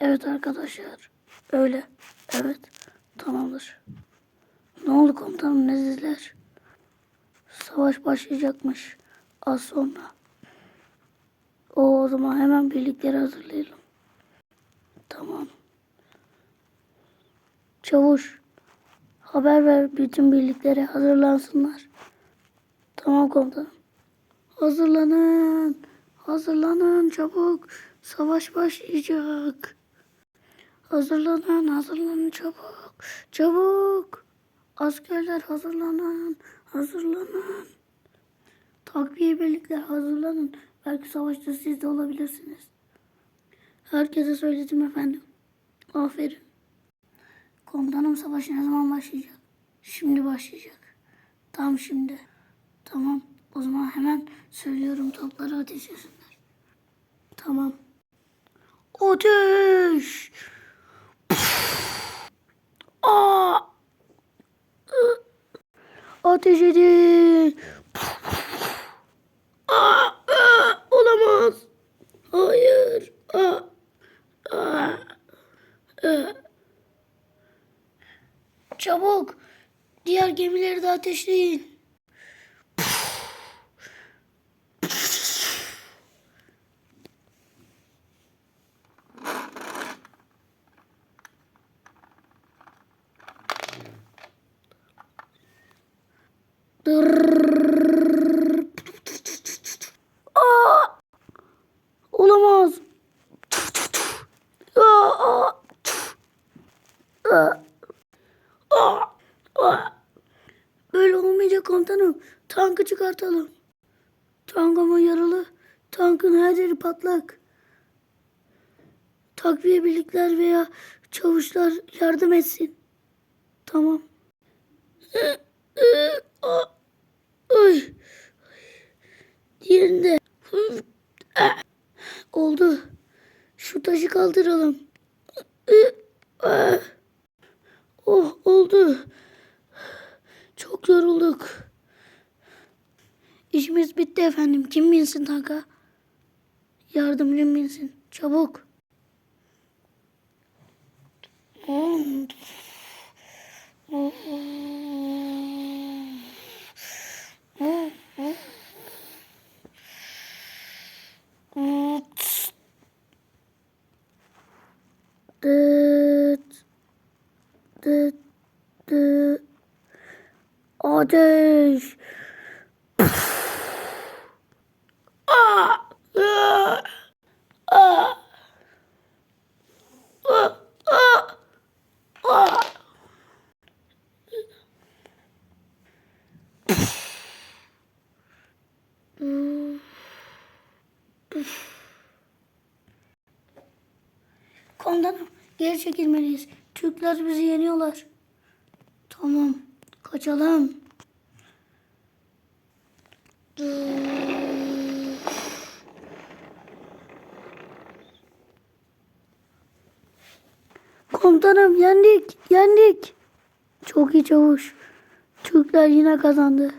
Evet arkadaşlar. Öyle. Evet. Tamamdır. Ne oldu komutanım ne dediler? Savaş başlayacakmış. Az sonra. O, o zaman hemen birlikleri hazırlayalım. Tamam. Çavuş. Haber ver bütün birliklere hazırlansınlar. Tamam komutanım. Hazırlanın. Hazırlanın çabuk. Savaş başlayacak. Hazırlanın, hazırlanın çabuk. Çabuk. Askerler hazırlanın. Hazırlanın. Takviye birlikler hazırlanın. Belki savaşta siz de olabilirsiniz. Herkese söyledim efendim. Aferin. Komutanım savaş ne zaman başlayacak? Şimdi başlayacak. Tam şimdi. Tamam. O zaman hemen söylüyorum topları ateş etsinler. Tamam. Ateş! Aa! Ü! Ateş! Olamaz! Hayır! Çabuk! Diğer gemileri de ateşleyin. Aa! Olamaz. Aa! Böyle olmayacak komutanım. Tankı çıkartalım. Tank yaralı. Tankın her yeri patlak. Takviye birlikler veya çavuşlar yardım etsin. Tamam. Ay. Diğerinde. Oldu. Şu taşı kaldıralım. Oh oldu. Çok yorulduk. İşimiz bitti efendim. Kim binsin tanka? Yardımcım binsin. Çabuk. Ateş. Aa! Aa! Aa! Komutanım geri çekilmeliyiz. Türkler bizi yeniyorlar. Tamam. Kaçalım. Komutanım yendik. Yendik. Çok iyi çavuş. Türkler yine kazandı.